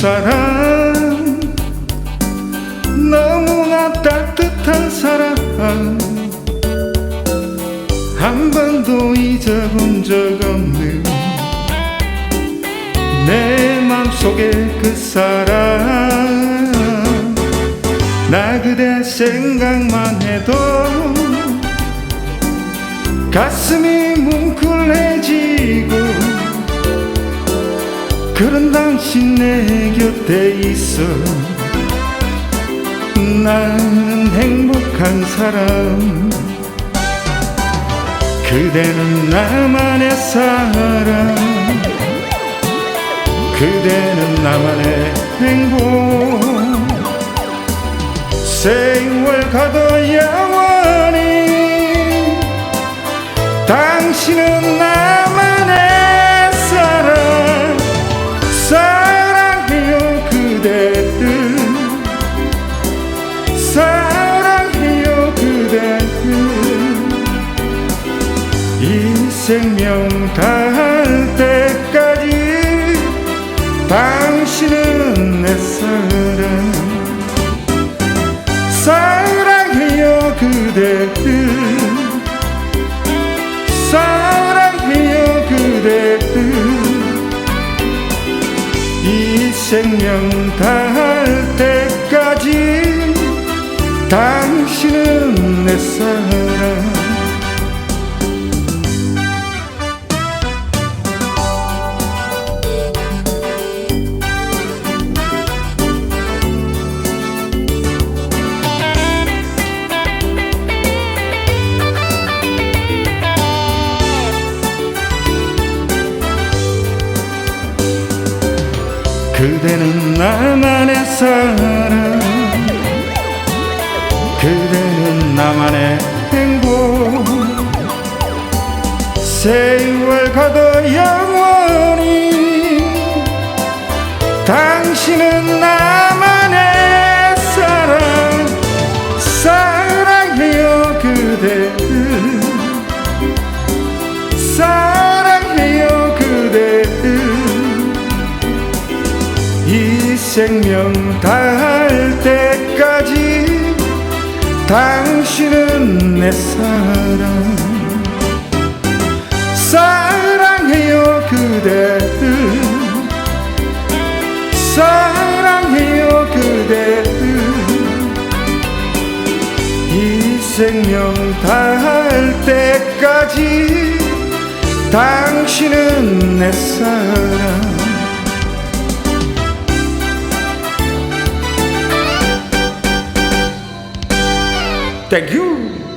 사랑 너무나 따뜻한 사랑 한 번도 잊어본 적 없는 내 맘속에 그 사랑 나 그대 생각만 해도 가슴이 뭉클해지 그런 당신 내 곁에 있어. 나는 행복한 사람. 그대는 나만의 사랑 그대는 나만의 행복. 세월 가도 영원히 당신은 나 생명 다할 때까지 당신은 내 사랑. 사랑해요 그대를. 사랑해요 그대를. 이 생명 다할 때까지 당신은 내 사랑 그대는 나만의 사랑. 그대는 나만의 행복. 세월 가도 영원히 당신은 나 이 생명 다할 때까지 당신은 내 사랑. 사랑해요 그대를. 사랑해요 그대를. 이 생명 다할 때까지 당신은 내 사랑 Thank you.